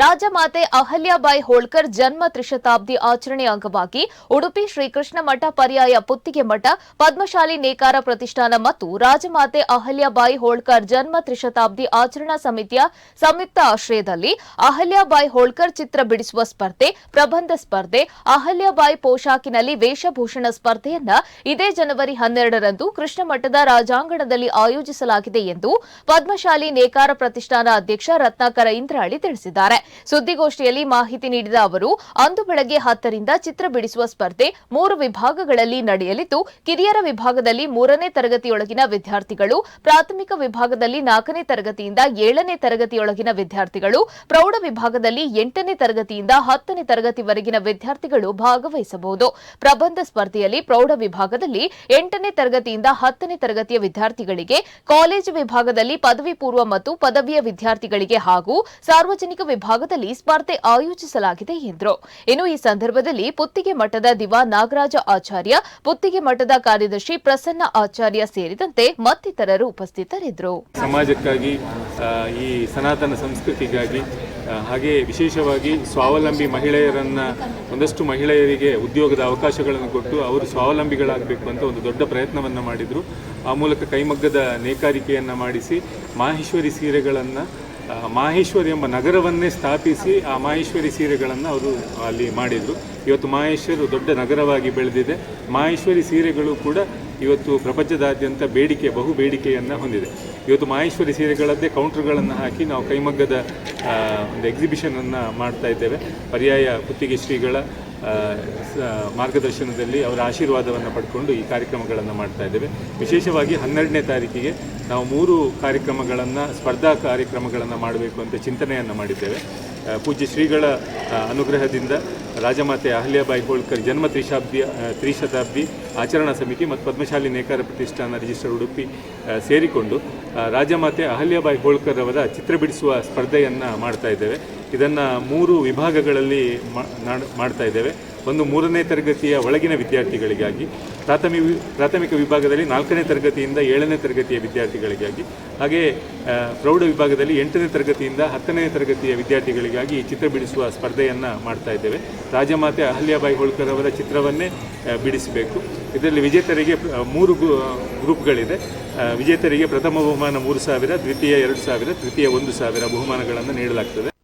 ರಾಜಮಾತೆ ಅಹಲ್ಯಾಬಾಯಿ ಹೋಳ್ಕರ್ ಜನ್ಮ ತ್ರಿಶತಾಬ್ದಿ ಆಚರಣೆ ಅಂಗವಾಗಿ ಉಡುಪಿ ಶ್ರೀಕೃಷ್ಣ ಮಠ ಪರ್ಯಾಯ ಪುತ್ತಿಗೆ ಮಠ, ಪದ್ಮಶಾಲಿ ನೇಕಾರ ಪ್ರತಿಷ್ಠಾನ ಮತ್ತು ರಾಜಮಾತೆ ಅಹಲ್ಯಾಬಾಯಿ ಹೋಳ್ಕರ್ ಜನ್ಮ ತ್ರಿಶತಾಬ್ದಿ ಆಚರಣಾ ಸಮಿತಿಯ ಸಂಯುಕ್ತ ಆಶ್ರಯದಲ್ಲಿ ಅಹಲ್ಯಾಬಾಯಿ ಹೋಳ್ಕರ್ ಚಿತ್ರ ಬಿಡಿಸುವ ಸ್ಪರ್ಧೆ, ಪ್ರಬಂಧ ಸ್ಪರ್ಧೆ, ಅಹಲ್ಯಾಬಾಯಿ ಪೋಷಾಕಿನಲ್ಲಿ ವೇಷಭೂಷಣ ಸ್ಪರ್ಧೆಯನ್ನ ಇದೇ ಜನವರಿ ಹನ್ನೆರಡರಂದು ಕೃಷ್ಣ ಮಠದ ರಾಜಾಂಗಣದಲ್ಲಿ ಆಯೋಜಿಸಲಾಗಿದೆ ಎಂದು ಪದ್ಮಶಾಲಿ ನೇಕಾರ ಪ್ರತಿಷ್ಠಾನ ಅಧ್ಯಕ್ಷ ರತ್ನಾಕರ ಇಂದ್ರಾಳಿ ತಿಳಿಸಿದ್ದಾರೆ. ಸುದ್ದಿಗೋಷ್ಠಿಯಲ್ಲಿ ಮಾಹಿತಿ ನೀಡಿದ ಅವರು, ಅಂದು ಬೆಳಗ್ಗೆ ಹತ್ತರಿಂದ ಚಿತ್ರ ಬಿಡಿಸುವ ಸ್ಪರ್ಧೆ ಮೂರು ವಿಭಾಗಗಳಲ್ಲಿ ನಡೆಯಲಿದ್ದು, ಕಿರಿಯರ ವಿಭಾಗದಲ್ಲಿ ಮೂರನೇ ತರಗತಿಯೊಳಗಿನ ವಿದ್ಯಾರ್ಥಿಗಳು, ಪ್ರಾಥಮಿಕ ವಿಭಾಗದಲ್ಲಿ ನಾಲ್ಕನೇ ತರಗತಿಯಿಂದ ಏಳನೇ ತರಗತಿಯೊಳಗಿನ ವಿದ್ಯಾರ್ಥಿಗಳು, ಪ್ರೌಢ ವಿಭಾಗದಲ್ಲಿ ಎಂಟನೇ ತರಗತಿಯಿಂದ ಹತ್ತನೇ ತರಗತಿವರೆಗಿನ ವಿದ್ಯಾರ್ಥಿಗಳು ಭಾಗವಹಿಸಬಹುದು. ಪ್ರಬಂಧ ಸ್ಪರ್ಧೆಯಲ್ಲಿ ಪ್ರೌಢ ವಿಭಾಗದಲ್ಲಿ ಎಂಟನೇ ತರಗತಿಯಿಂದ ಹತ್ತನೇ ತರಗತಿಯ ವಿದ್ಯಾರ್ಥಿಗಳಿಗೆ, ಕಾಲೇಜು ವಿಭಾಗದಲ್ಲಿ ಪದವಿ ಪೂರ್ವ ಮತ್ತು ಪದವಿಯ ವಿದ್ಯಾರ್ಥಿಗಳಿಗೆ ಹಾಗೂ ಸಾರ್ವಜನಿಕ ವಿಭಾಗದಲ್ಲಿ ಸ್ಪರ್ಧೆ ಆಯೋಜಿಸಲಾಗಿದೆ ಎಂದರು. ಇನ್ನು ಈ ಸಂದರ್ಭದಲ್ಲಿ ಪುತ್ತಿಗೆ ಮಠದ ದಿವಾ ನಾಗರಾಜ ಆಚಾರ್ಯ, ಪುತ್ತಿಗೆ ಮಠದ ಕಾರ್ಯದರ್ಶಿ ಪ್ರಸನ್ನ ಆಚಾರ್ಯ ಸೇರಿದಂತೆ ಮತ್ತಿತರರು ಉಪಸ್ಥಿತರಿದ್ದರು. ಸಮಾಜಕ್ಕಾಗಿ ಈ ಸನಾತನ ಸಂಸ್ಕೃತಿಗಾಗಿ ಹಾಗೆ ವಿಶೇಷವಾಗಿ ಸ್ವಾವಲಂಬಿ ಮಹಿಳೆಯರನ್ನು, ಒಂದಷ್ಟು ಮಹಿಳೆಯರಿಗೆ ಉದ್ಯೋಗದ ಅವಕಾಶಗಳನ್ನು ಕೊಟ್ಟು ಅವರು ಸ್ವಾವಲಂಬಿಗಳಾಗಬೇಕು ಅಂತ ಒಂದು ದೊಡ್ಡ ಪ್ರಯತ್ನವನ್ನು ಮಾಡಿದರು. ಆ ಮೂಲಕ ಕೈಮಗ್ಗದ ನೇಕಾರಿಕೆಯನ್ನು ಮಾಡಿಸಿ, ಮಾಹೇಶ್ವರಿ ಸೀರೆಗಳನ್ನು ಮಾಹೇಶ್ವರಿ ಎಂಬ ನಗರವನ್ನೇ ಸ್ಥಾಪಿಸಿ ಆ ಮಾಹೇಶ್ವರಿ ಸೀರೆಗಳನ್ನು ಅವರು ಅಲ್ಲಿ ಮಾಡಿದರು. ಇವತ್ತು ಮಾಹೇಶ್ವರಿ ದೊಡ್ಡ ನಗರವಾಗಿ ಬೆಳೆದಿದೆ. ಮಾಹೇಶ್ವರಿ ಸೀರೆಗಳು ಕೂಡ ಇವತ್ತು ಪ್ರಪಂಚದಾದ್ಯಂತ ಬೇಡಿಕೆ, ಬಹು ಬೇಡಿಕೆಯನ್ನು ಹೊಂದಿದೆ. ಇವತ್ತು ಮಾಹೇಶ್ವರಿ ಸೀರೆಗಳದ್ದೇ ಕೌಂಟರ್ಗಳನ್ನು ಹಾಕಿ ನಾವು ಕೈಮಗ್ಗದ ಒಂದು ಎಕ್ಸಿಬಿಷನನ್ನು ಮಾಡ್ತಾ ಇದ್ದೇವೆ. ಪರ್ಯಾಯ ಕುತ್ತಿಗೆ ಶ್ರೀಗಳ ಮಾರ್ಗದರ್ಶನದಲ್ಲಿ ಅವರ ಆಶೀರ್ವಾದವನ್ನು ಪಡ್ಕೊಂಡು ಈ ಕಾರ್ಯಕ್ರಮಗಳನ್ನು ಮಾಡ್ತಾ ಇದ್ದೇವೆ. ವಿಶೇಷವಾಗಿ ಹನ್ನೆರಡನೇ ತಾರೀಕಿಗೆ ನಾವು ಮೂರು ಕಾರ್ಯಕ್ರಮಗಳನ್ನು, ಸ್ಪರ್ಧಾ ಕಾರ್ಯಕ್ರಮಗಳನ್ನು ಮಾಡಬೇಕು ಅಂತ ಚಿಂತನೆಯನ್ನು ಮಾಡಿದ್ದೇವೆ. ಪೂಜ್ಯ ಶ್ರೀಗಳ ಅನುಗ್ರಹದಿಂದ ರಾಜಮಾತೆ ಅಹಲ್ಯಾಬಾಯಿ ಹೋಳ್ಕರ್ ಜನ್ಮ ತ್ರಿಶಾಬ್ದಿ ತ್ರಿಶತಾಬ್ದಿ ಆಚರಣಾ ಸಮಿತಿ ಮತ್ತು ಪದ್ಮಶಾಲಿ ನೇಕಾರ ಪ್ರತಿಷ್ಠಾನ ರಿಜಿಸ್ಟರ್ ಉಡುಪಿ ಸೇರಿಕೊಂಡು ರಾಜಮಾತೆ ಅಹಲ್ಯಾಬಾಯಿ ಹೋಳ್ಕರ್ ಅವರ ಚಿತ್ರ ಬಿಡಿಸುವ ಸ್ಪರ್ಧೆಯನ್ನು ಮಾಡ್ತಾ ಇದ್ದೇವೆ. ಇದನ್ನು ಮೂರು ವಿಭಾಗಗಳಲ್ಲಿ ಮಾಡ್ತಾ ಇದ್ದೇವೆ. ಒಂದು ಮೂರನೇ ತರಗತಿಯ ಒಳಗಿನ ವಿದ್ಯಾರ್ಥಿಗಳಿಗಾಗಿ ಪ್ರಾಥಮಿಕ ಪ್ರಾಥಮಿಕ ವಿಭಾಗದಲ್ಲಿ ನಾಲ್ಕನೇ ತರಗತಿಯಿಂದ ಏಳನೇ ತರಗತಿಯ ವಿದ್ಯಾರ್ಥಿಗಳಿಗಾಗಿ, ಹಾಗೆ ಪ್ರೌಢ ವಿಭಾಗದಲ್ಲಿ ಎಂಟನೇ ತರಗತಿಯಿಂದ ಹತ್ತನೇ ತರಗತಿಯ ವಿದ್ಯಾರ್ಥಿಗಳಿಗಾಗಿ ಚಿತ್ರ ಬಿಡಿಸುವ ಸ್ಪರ್ಧೆಯನ್ನು ಮಾಡ್ತಾ ಇದ್ದೇವೆ. ರಾಜಮಾತೆ ಅಹಲ್ಯಾಬಾಯಿ ಹೋಳ್ಕರ್ ಅವರ ಚಿತ್ರವನ್ನೇ ಬಿಡಿಸಬೇಕು. ಇದರಲ್ಲಿ ವಿಜೇತರಿಗೆ ಮೂರು ಗ್ರೂ- ಗ್ರೂಪ್ಗಳಿದೆ. ವಿಜೇತರಿಗೆ ಪ್ರಥಮ ಬಹುಮಾನ ಮೂರು ಸಾವಿರ, ದ್ವಿತೀಯ ಎರಡು ಸಾವಿರ, ತೃತೀಯ ಒಂದು ಸಾವಿರ ಬಹುಮಾನಗಳನ್ನು ನೀಡಲಾಗ್ತದೆ.